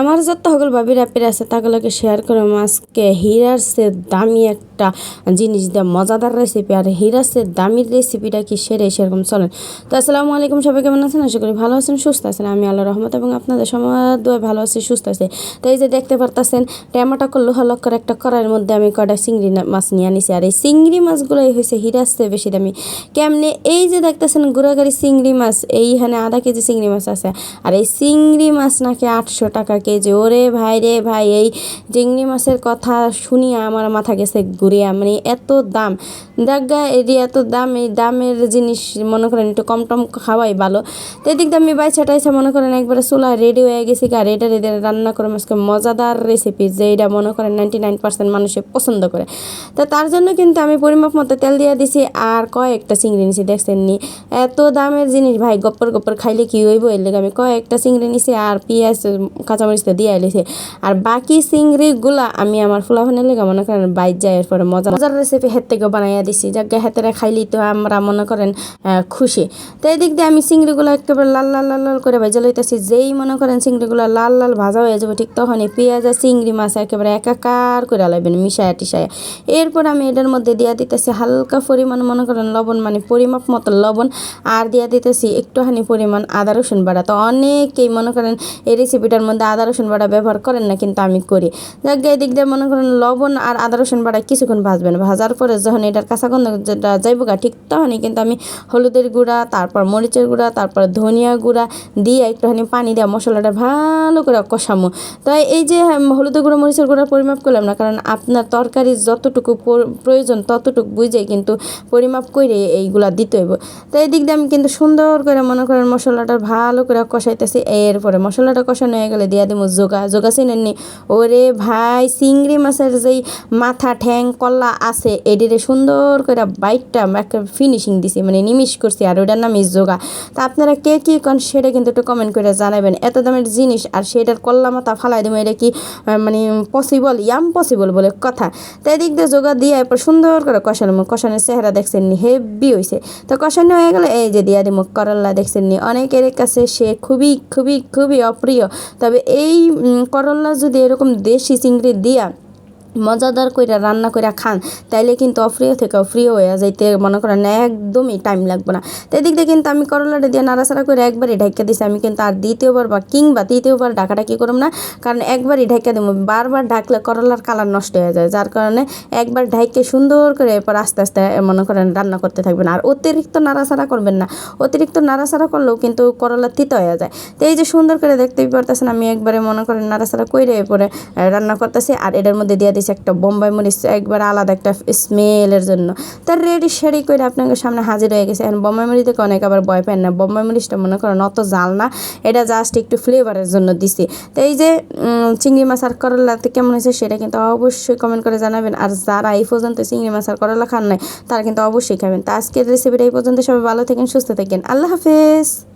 আমার যত সকল ভাবিরা পেরে আছে, তাগুলোকে শেয়ার করে আজকে হিরার সে দামি একটা জিনিস দেয় মজাদার রেসিপি আর হিরার সে দামি রেসিপিটা কি সেরে সেরকম চলেন। তো আসসালামু আলাইকুম, সবাই কেমন আছেন? আশা করি ভালো আছেন, সুস্থ আছেন। আমি আল্লাহ রহমত এবং আপনাদের সময় ভালো আছি, সুস্থ আছে। তো এই যে দেখতে পারতেছেন, ট্যামাটা করল হলক করে একটা কড়াইয়ের মধ্যে আমি কয়টা চিংড়ি মাছ নিয়ে আনিছি। আর এই চিংড়ি মাছগুলোই হয়েছে হিরার চেয়ে বেশি দামি। কেমনে এই যে দেখতেছেন গুড়াগাড়ি চিংড়ি মাছ, এইখানে আধা কেজি চিংড়ি মাছ আছে। আর এই চিংড়ি মাছ নাকি আটশো টাকা কেজি ওরে ভাই রে ভাই, এই চিংড়ি মাছের কথা শুনিয়ে আমার মাথা গেছে ঘুরিয়া। মানে এত দাম। দেখা এদি এত দাম, এই দামের জিনিস মনে করেন একটু কম টম খাওয়াই ভালো। তো এদিক দিয়ে আমি বাইছা টাইছা মনে করেন একবারে চুলা রেডি হয়ে গেছি আর এটা রেডি রান্না করে মাছকে মজাদার রেসিপি যে এটা মনে করেন নাইনটি নাইন পার্সেন্ট মানুষে পছন্দ করে। তো তার জন্য কিন্তু আমি পরিমাপ মতো তেল দিয়ে দিছি আর কয়েকটা চিংড়ি নিছি, দেখছেন নি? এত দামের জিনিস, ভাই, গপ্পর গপ্পর খাইলে কি হইব? এর লেগে আমি কয়েকটা চিংড়ি নিছি আর পেঁয়াজ, কাঁচামরিচ তো দিয়ে আইলেছে আর বাকি চিংড়িগুলা আমি আমার ফুলাফানের লেগে মনে করেন বাইর যায়, এরপরে মজা মজার রেসিপি হের থেকে বানাইয়া দিছি। যাকে হেতেরে খাইলি তো আমরা মনে করেন খুশি। তো এদিক দিয়ে আমি চিংড়িগুলো একেবারে লাল লাল লাল লাল করে ভেজে লইতেছি। যেই মনে করেন চিংড়িগুলো লাল লাল ভাজা হয়ে যাবে ঠিক তখনই পেঁয়াজ আর চিংড়ি মাছ একেবারে একাকার করে লাইবেন মিশায়া টিশায়া। এরপর আমি এটার মধ্যে দিয়া দিতেছি হালকা পরিমাণ মনে করেন লবণ মানে পরিমাপ মতো লবণ, আর দিয়া দিতেছি একটুখানি পরিমাণ আদা রসুন বাটা তো অনেকেই মনে করেন এই রেসিপিটার মধ্যে আদা রসুন বাটা ব্যবহার করেন না কিন্তু আমি করি। যাক গে দিক দিয়ে মনে করেন লবণ আর আদা রসুন বাটা কিছুক্ষণ ভাজবেন। ভাজার পরে যখন এটার কাঁচা গন্ধ যাইব গা ঠিক তখনই কিন্তু আমি হলুদের গুঁড়া তারপর মরিচের গুঁড়া তারপর ধনিয়া গুঁড়া দিয়ে একটুখানি পানি দেওয়া মশলাটা ভালো করে কষামো তাই এই যে উম, হলুদের গুঁড়া মরিচের গুঁড়া পরিমাপ করলাম না কারণ আপনার তরকারি যতটুকু প্রয়োজন ততটুকু বুঝে কিন্তু পরিমাপ করে এইগুলা দিতে হইব। তো এই দিক দিয়ে আমি কিন্তু সুন্দর করে মনে করেন মশলাটা ভালো করে কষাইতেছি এরপরে মশলাটা কষানো হয়ে গেলে দিয়া দিব যোগা যোগা চিনেননি ওরে ভাই, চিংড়ি মাছের যেই মাথা ঠ্যাং কল্লা আছে, এডিরে সুন্দর করে বাইকটা একটা ফিনিশিং দিছি মানে নিমিশ করছি, আর ওটার নামই যোগা তা আপনারা কে কী কন সেটা কিন্তু একটু কমেন্ট করে জানাবেন। এত দামের জিনিস, আর সেটার কল্লা মাথা ফালাই দেবো, এটা কি মানে পসিবল ইয়াম পসিবল বলে কথা। তাই দিক দিয়ে যোগা দিয়ে এরপর সুন্দর করে কষানো মুখ কষানোর চেহারা দেখছেন নি হেভি হয়েছে তো কষানো হয়ে গেলে এই যে দিয়া দিব করল্লা দেখছেন নি অনেকের কাছে সে খুবই খুবই খুবই অপ্রিয়। তবে এই করল্লা যদি এরকম দেশি চিংড়ি দিয়া মজাদার কইরা রান্না কইরা খান, তাইলে কিন্তু অপ্রিয় থেকে প্রিয় হয়ে যাইতে মনে করেন একদমই টাইম লাগবে না। তো এদিক দিয়ে কিন্তু আমি করলাটা দিয়ে নাড়াচাড়া করে একবারই ঢাকা দিছি। আমি কিন্তু আর দ্বিতীয়বার বা কিংবা তৃতীয়বার ঢাকাটা কী করব না, কারণ একবারই ঢাকা দেবো বারবার ঢাকলে করলার কালার নষ্ট হয়ে যায়, যার কারণে একবার ঢাইকে সুন্দর করে এরপর আস্তে আস্তে মনে করেন রান্না করতে থাকবেন। আর অতিরিক্ত নাড়াচাড়া করবেন না। অতিরিক্ত নাড়াচাড়া করলেও কিন্তু করলা তিত হয়ে যায়। তো এই যে সুন্দর করে দেখতেই পারতেছেন, আমি একবারে মনে করেন নাড়াচাড়া করে এরপরে রান্না করতেছি। আর এটার মধ্যে দিয়ে দিয়েছি একটা বোম্বাই মরিচ, একবার আলাদা একটা স্মেলের জন্য। তার রেডি শেডি করে আপনাকে সামনে হাজির হয়ে গেছে। এখন বোম্বাই মরিচ থেকে অনেক আবার ভয় পান না। বোম্বাই মরিচটা মনে করেন অত জাল না, এটা জাস্ট একটু ফ্লেভারের জন্য দিছি। তো এই যে চিংড়ি মাছ আর করলাতে কেমন হয়েছে সেটা কিন্তু অবশ্যই কমেন্ট করে জানাবেন। আর যারা এই পর্যন্ত চিংড়ি মাছ আর করলা খান নাই, তারা কিন্তু অবশ্যই খাবেন। তো আজকের রেসিপিটা এই পর্যন্ত। সবাই ভালো থাকেন, সুস্থ থাকেন। আল্লাহ হাফেজ।